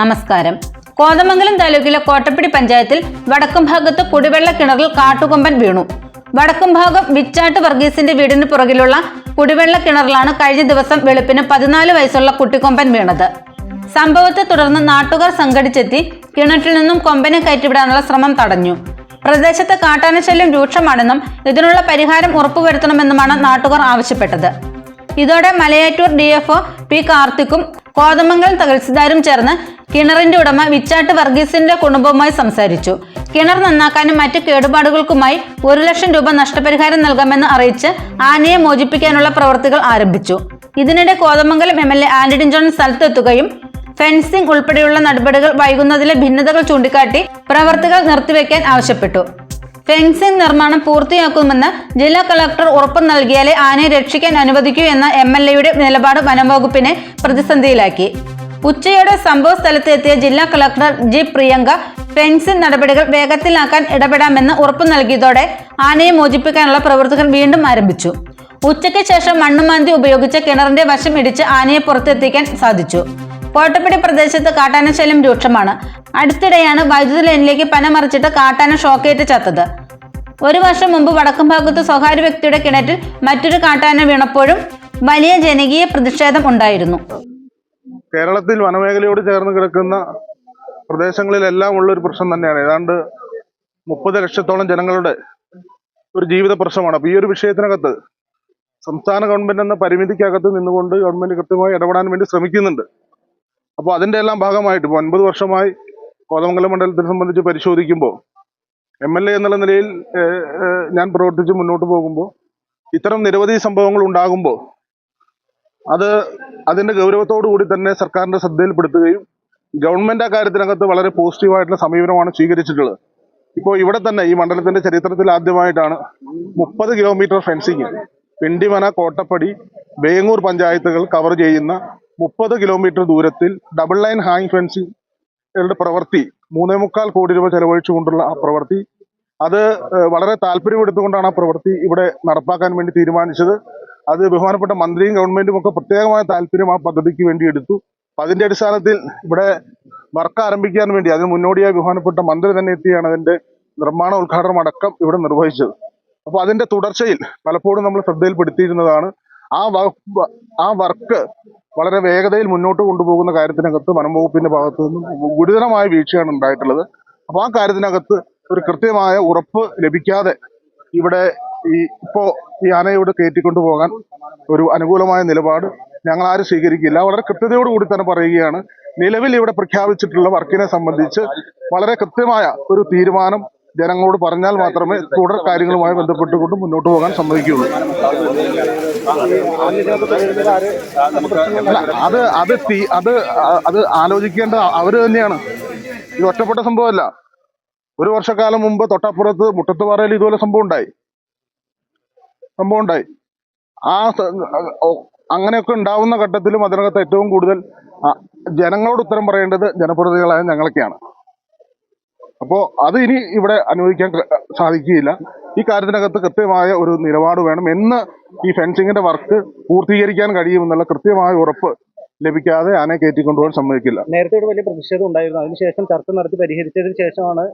നമസ്കാരം. കോതമംഗലം താലൂക്കിലെ കോട്ടപ്പടി പഞ്ചായത്തിൽ വടക്കും ഭാഗത്ത് കുടിവെള്ള കിണറിൽ കാട്ടുകൊമ്പൻ വീണു. വടക്കും ഭാഗം വിച്ചാട്ട് വർഗീസിന്റെ വീടിന് പുറകിലുള്ള കുടിവെള്ള കിണറിലാണ് കഴിഞ്ഞ ദിവസം വെളുപ്പിന് പതിനാല് വയസ്സുള്ള കുട്ടിക്കൊമ്പൻ വീണത്. സംഭവത്തെ തുടർന്ന് നാട്ടുകാർ സംഘടിച്ചെത്തി കിണറ്റിൽ നിന്നും കൊമ്പനെ കയറ്റിവിടാനുള്ള ശ്രമം തടഞ്ഞു. പ്രദേശത്ത് കാട്ടാനശല്യം രൂക്ഷമാണെന്നും ഇതിനുള്ള പരിഹാരം ഉറപ്പുവരുത്തണമെന്നുമാണ് നാട്ടുകാർ ആവശ്യപ്പെട്ടത്. ഇതോടെ മലയാറ്റൂർ ഡി എഫ് പി കാർത്തിക്കും കോതമംഗലം തഹസിൽദാരും ചേർന്ന് കിണറിന്റെ ഉടമ വിച്ചാട്ട് വർഗീസിന്റെ കുടുംബവുമായി സംസാരിച്ചു. കിണർ നന്നാക്കാനും മറ്റു കേടുപാടുകൾക്കുമായി ഒരു ലക്ഷം രൂപ നഷ്ടപരിഹാരം നൽകാമെന്ന് അറിയിച്ച് ആനയെ മോചിപ്പിക്കാനുള്ള പ്രവർത്തികൾ ആരംഭിച്ചു. ഇതിനിടെ Kothamangalam M L A Antony John സ്ഥലത്തെത്തുകയും fencing ഉൾപ്പെടെയുള്ള നടപടികൾ വൈകുന്നതിലെ ഭിന്നതകൾ ചൂണ്ടിക്കാട്ടി പ്രവർത്തികൾ നിർത്തിവെക്കാൻ ആവശ്യപ്പെട്ടു. ഫെൻസിംഗ് നിർമ്മാണം പൂർത്തിയാക്കുമെന്ന് ജില്ലാ കളക്ടർ ഉറപ്പ് നൽകിയാലേ ആനയെ രക്ഷിക്കാൻ അനുവദിക്കൂ എന്ന എം എൽ എയുടെ നിലപാട് വനംവകുപ്പിനെ പ്രതിസന്ധിയിലാക്കി. ഉച്ചയോടെ സംഭവ സ്ഥലത്ത് എത്തിയ ജില്ലാ കളക്ടർ ജി പ്രിയങ്ക ഫെൻസിംഗ് നടപടികൾ വേഗത്തിലാക്കാൻ ഇടപെടാമെന്ന് ഉറപ്പു നൽകിയതോടെ ആനയെ മോചിപ്പിക്കാനുള്ള പ്രവൃത്തികൾ വീണ്ടും ആരംഭിച്ചു. ഉച്ചയ്ക്ക് ശേഷം മണ്ണുമാന്തി ഉപയോഗിച്ച് കിണറിന്റെ വശം ഇടിച്ച് ആനയെ പുറത്തെത്തിക്കാൻ സാധിച്ചു. കോട്ടപ്പിടി പ്രദേശത്ത് കാട്ടാനശല്യം രൂക്ഷമാണ്. അടുത്തിടെയാണ് വൈദ്യുതി ലൈനിലേക്ക് പനമറിച്ചിട്ട് കാട്ടാന ഷോക്കേറ്റ് ചത്തത്. ഒരു വർഷം മുമ്പ് വടക്കും ഭാഗത്ത് സ്വകാര്യ വ്യക്തിയുടെ കിണറ്റിൽ മറ്റൊരു കാട്ടാന വീണപ്പോഴും വലിയ ജനകീയ പ്രതിഷേധം ഉണ്ടായിരുന്നു. കേരളത്തിൽ വനമേഖലയോട് ചേർന്ന് കിടക്കുന്ന പ്രദേശങ്ങളിലെല്ലാം ഉള്ള ഒരു പ്രശ്നം തന്നെയാണ്. ഏതാണ്ട് മുപ്പത് ലക്ഷത്തോളം ജനങ്ങളുടെ ഒരു ജീവിത പ്രശ്നമാണ്. അപ്പൊ ഈ ഒരു വിഷയത്തിനകത്ത് സംസ്ഥാന ഗവൺമെന്റ് എന്ന പരിമിതിക്കകത്ത് നിന്നുകൊണ്ട് ഗവൺമെന്റ് കൃത്യമായി ഇടപെടാൻ വേണ്ടി ശ്രമിക്കുന്നുണ്ട്. അപ്പോൾ അതിന്റെ എല്ലാം ഭാഗമായിട്ട് ഇപ്പോൾ ഒൻപത് വർഷമായി കോതമംഗലം മണ്ഡലത്തിനെ സംബന്ധിച്ച് പരിശോധിക്കുമ്പോൾ എം എൽ എ എന്നുള്ള നിലയിൽ ഞാൻ പ്രവർത്തിച്ച് മുന്നോട്ട് പോകുമ്പോൾ ഇത്തരം നിരവധി സംഭവങ്ങൾ ഉണ്ടാകുമ്പോൾ അത് അതിന്റെ ഗൗരവത്തോടു കൂടി തന്നെ സർക്കാരിന്റെ ശ്രദ്ധയിൽപ്പെടുത്തുകയും ഗവൺമെന്റ് ആ കാര്യത്തിനകത്ത് വളരെ പോസിറ്റീവായിട്ടുള്ള സമീപനമാണ് സ്വീകരിച്ചിട്ടുള്ളത്. ഇപ്പോൾ ഇവിടെ തന്നെ ഈ മണ്ഡലത്തിന്റെ ചരിത്രത്തിൽ ആദ്യമായിട്ടാണ് മുപ്പത് കിലോമീറ്റർ ഫെൻസിങ് പിണ്ടിമന കോട്ടപ്പടി വേങ്ങൂർ പഞ്ചായത്തുകൾ കവർ ചെയ്യുന്ന മുപ്പത് കിലോമീറ്റർ ദൂരത്തിൽ ഡബിൾ ലൈൻ ഹാങ് ഫെൻസിംഗ് പ്രവൃത്തി മൂന്നേ മുക്കാൽ കോടി രൂപ ചെലവഴിച്ചുകൊണ്ടുള്ള ആ പ്രവൃത്തി. അത് വളരെ താല്പര്യമെടുത്തുകൊണ്ടാണ് ആ പ്രവൃത്തി ഇവിടെ നടപ്പാക്കാൻ വേണ്ടി തീരുമാനിച്ചത്. അത് ബഹുമാനപ്പെട്ട മന്ത്രിയും ഗവൺമെന്റും ഒക്കെ പ്രത്യേകമായ താല്പര്യം ആ പദ്ധതിക്ക് വേണ്ടി എടുത്തു. അതിന്റെ അടിസ്ഥാനത്തിൽ ഇവിടെ വർക്ക് ആരംഭിക്കാൻ വേണ്ടി അതിന് മുന്നോടിയായി ബഹുമാനപ്പെട്ട മന്ത്രി തന്നെ എത്തിയാണ് അതിന്റെ നിർമ്മാണ ഉദ്ഘാടനം അടക്കം ഇവിടെ നിർവഹിച്ചത്. അപ്പൊ അതിന്റെ തുടർച്ചയിൽ പലപ്പോഴും നമ്മൾ ശ്രദ്ധയിൽപ്പെടുത്തിയിരുന്നതാണ്. ആ ആ വർക്ക് വളരെ വേഗതയിൽ മുന്നോട്ട് കൊണ്ടുപോകുന്ന കാര്യത്തിനകത്ത് വനം വകുപ്പിന്റെ ഭാഗത്തു നിന്നും ഗുരുതരമായ വീഴ്ചയാണ് ഉണ്ടായിട്ടുള്ളത്. അപ്പൊ ആ കാര്യത്തിനകത്ത് ഒരു കൃത്യമായ ഉറപ്പ് ലഭിക്കാതെ ഇവിടെ ഈ ഇപ്പോ ഈ ആനയോട് കയറ്റിക്കൊണ്ടു പോകാൻ ഒരു അനുകൂലമായ നിലപാട് ഞങ്ങൾ ആരും സ്വീകരിക്കില്ല. വളരെ കൃത്യതയോടുകൂടി തന്നെ പറയുകയാണ്. നിലവിൽ ഇവിടെ പ്രഖ്യാപിച്ചിട്ടുള്ള വർക്കിനെ സംബന്ധിച്ച് വളരെ കൃത്യമായ ഒരു തീരുമാനം ജനങ്ങളോട് പറഞ്ഞാൽ മാത്രമേ തുടർ കാര്യങ്ങളുമായി ബന്ധപ്പെട്ടുകൊണ്ട് മുന്നോട്ട് പോകാൻ സമ്മതിക്കുകയുള്ളൂ. അല്ല അത് അത് അത് അത് ആലോചിക്കേണ്ട അവർ തന്നെയാണ്. ഇത് ഒറ്റപ്പെട്ട സംഭവമല്ല. ഒരു വർഷക്കാലം മുമ്പ് തൊട്ടപ്പുറത്ത് മുട്ടത്തുപാറയിൽ ഇതുപോലെ സംഭവം ഉണ്ടായി. സംഭവം ഉണ്ടായി ആ അങ്ങനെയൊക്കെ ഉണ്ടാവുന്ന ഘട്ടത്തിലും അതിനകത്ത് ഏറ്റവും കൂടുതൽ ജനങ്ങളോട് ഉത്തരം പറയേണ്ടത് ജനപ്രതിനിധികളായ ഞങ്ങളൊക്കെയാണ്. അപ്പോൾ അത് ഇനി ഇവിടെ അനുവദിക്കാൻ സാധിക്കുകയില്ല. ഈ കാര്യത്തിനകത്ത് കൃത്യമായ ഒരു നിലപാട് വേണം. എന്ന് ഈ ഫെൻസിങ്ങിന്റെ വർക്ക് പൂർത്തീകരിക്കാൻ കഴിയുമെന്നുള്ള കൃത്യമായ ഉറപ്പ് ലഭിക്കാതെ ആനയെ കയറ്റിക്കൊണ്ടുപോകാൻ സമ്മതിക്കില്ല. നേരത്തെ വലിയ പ്രതിഷേധം ഉണ്ടായിരുന്നു. അതിനുശേഷം ചർച്ച നടത്തി പരിഹരിച്ചതിന് ശേഷമാണ്